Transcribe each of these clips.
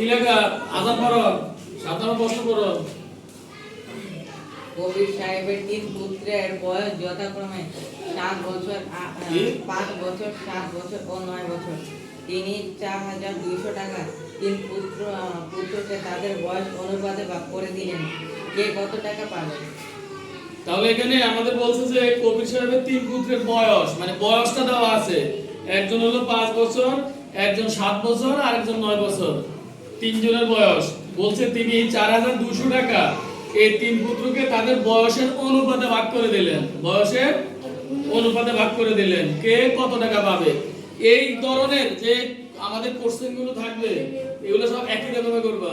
কি আজান করো সাধারণ প্রশ্ন করো কবির সাহেবের তিন পুত্রের বয়স যথাক্রমে সাত বছর? পাঁচ বছর সাত বছর ও নয় বছর। তিনি চার হাজার দুইশো টাকা তিন পুত্র পুত্রকে তাদের বয়স অনুপাতে ভাগ করে দিলেন। কে কত টাকা পাবে? তাহলে এখানে আমাদের বলছে যে কবির সাহেবের তিন পুত্রের বয়স মানে বয়সটা দেওয়া আছে। একজন হলো পাঁচ বছর একজন সাত বছর আর একজন নয় বছর। তিনজনের বয়স। বলছে তিনি চার হাজার দুশো টাকা এই তিন পুত্রকে তাদের বয়সের অনুপাতে ভাগ করে দিলেন। বয়সের অনুপাতে ভাগ করে দিলেন। কে কত টাকা পাবে? এই ধরনের যে আমাদের কোশ্চেনগুলো থাকবে, এগুলো সব একই রকমের করবা।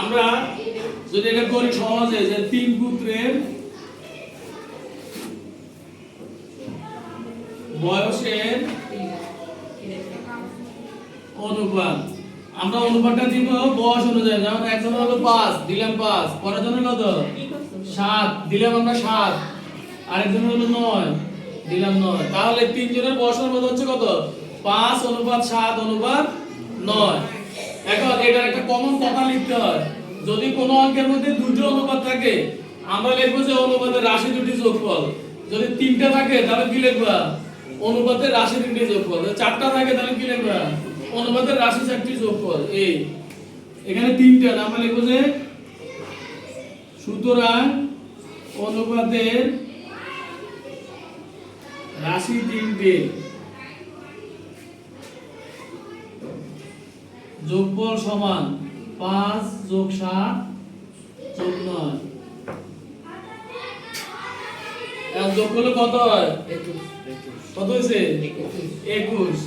আমরা যদি এটা করি সহজে যে তিন পুত্রের বয়সের অনুপাত আমরা অনুপাতটা দিব বয়স অনুযায়ী। যেমন একজন হলো পাঁচ, দিলাম পাঁচ, পরের জন্য কত সাত, দিলাম আমরা সাত। আরেকজন হলো নয়, দিলাম নয়। তাহলে তিনজনের বয়স অনুপাত হচ্ছে কত? পাঁচ অনুপাত সাত অনুপাত নয়। এখন এটার একটা কমন কথা লিখতে হয়। যদি কোনো অঙ্কের মধ্যে দুটো অনুপাত থাকে, আমরা লিখব যে অনুপাতের রাশি দুটি যোগফল। যদি তিনটা থাকে, তাহলে কি লিখবা? অনুপাতের রাশি তিনটি যোগফল। যদি চারটা থাকে, তাহলে কি লিখবা? অনুপাতের রাশি চারটি যোগফল এই এখানে তিনটা না, আমরা লিখব যে সুতরাং অনুপাতের রাশি তিনটে। যোগফল সমান পাঁচ যোগ সাত যোগ নয়। এখন যোগ করলে কত হয়? কত হয়েছে? একুশ।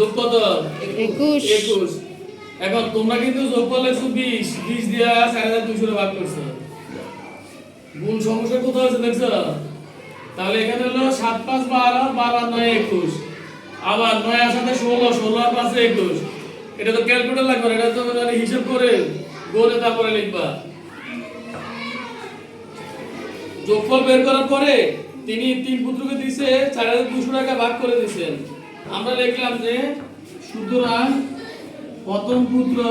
যোগ কত? একুশ। একুশ। এখন তোমরা কিন্তু যোগ করলে বিশ। দিয়া চার হাজার দুইশো ভাগ করছ। গুণ সমস্যা কোথাও হচ্ছে দেখছ? তাহলে এখানে হলো সাত পাঁচ বারো বারো নয় একুশ। আবার নয় সাথে ষোলো ষোলো আর পাঁচে একুশ। এটা তো ক্যালকুলেটর লাগবে এটা তো মানে হিসাব করে গোলে তারপরে লিখবা। যোগফল বের করার পরে তিনি তিন পুত্রকে দিছে চার হাজার দুশো টাকা ভাগ করে দিছেন। আমরা লিখলাম যে, সুতরাং প্রথম পুত্র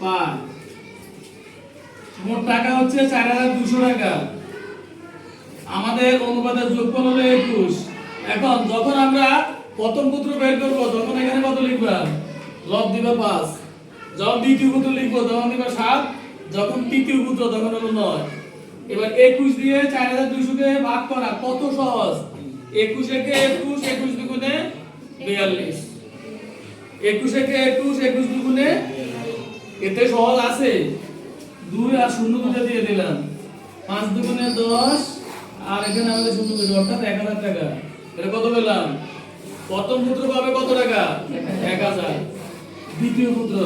পায়। মোট টাকা হচ্ছে চার হাজার দুশো টাকা। আমাদের অনুপাতের যোগফল হলো একুশ। এখন যখন আমরা প্রথম পুত্র বের করব তখন এখানে কত লিখবা? লব দিবা পাঁচ। যখন দ্বিতীয় পুত্র লিখব, তখন দিবা সাত। যখন তৃতীয় পুত্র, তখন হলো নয়। এবার একুশ দিয়ে চার হাজার দুইশোকে ভাগ করা কত সহজ? একুশ একে একুশ একুশ দুগুণে বিয়াল্লিশ। একুশ একে একুশ একুশ দুগুণে এতে সহজ আছে। দুই আর শূন্য দুটো দিয়ে দিলাম। পাঁচ দুগুণে দশ, আর এখানে আমাদের শূন্য দুটো, অর্থাৎ এক হাজার টাকা। এটা কত পেলাম? প্রথম পুত্র পাবে কত টাকা? এক হাজার। দ্বিতীয় পুত্র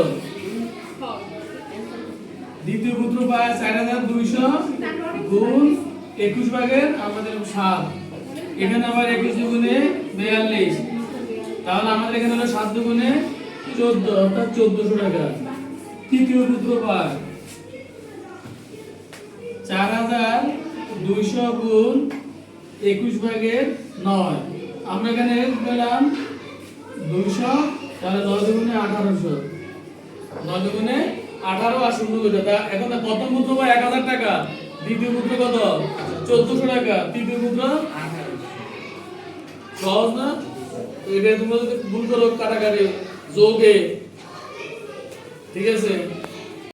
দ্বিতীয় পুত্র পায় চার হাজার দুইশো গুণ একুশ ভাগের, আমাদের সাত। এখানে আবার একুশ দুগুণে বিয়াল্লিশ। তাহলে আমাদের এখানে হলো সাত দুগুণে চোদ্দ, অর্থাৎ চোদ্দশো টাকা। তৃতীয় পুত্র পায় চার হাজার দুইশো গুণ একুশ ভাগের নয়। আমরা এখানে পেলাম দুইশো, তাহলে নয় দুগুণে আঠারোশো। নয় দুগুণে আঠারো আর শূন্য দুটো। এখন প্রথম পুত্র পায় এক হাজার টাকা, দ্বিতীয় পুত্র কত? চোদ্দশো টাকা, তৃতীয় পুত্র সহজ না? এটা তোমরা যদি ভুল করো কাটাকাটি যোগে। ঠিক আছে?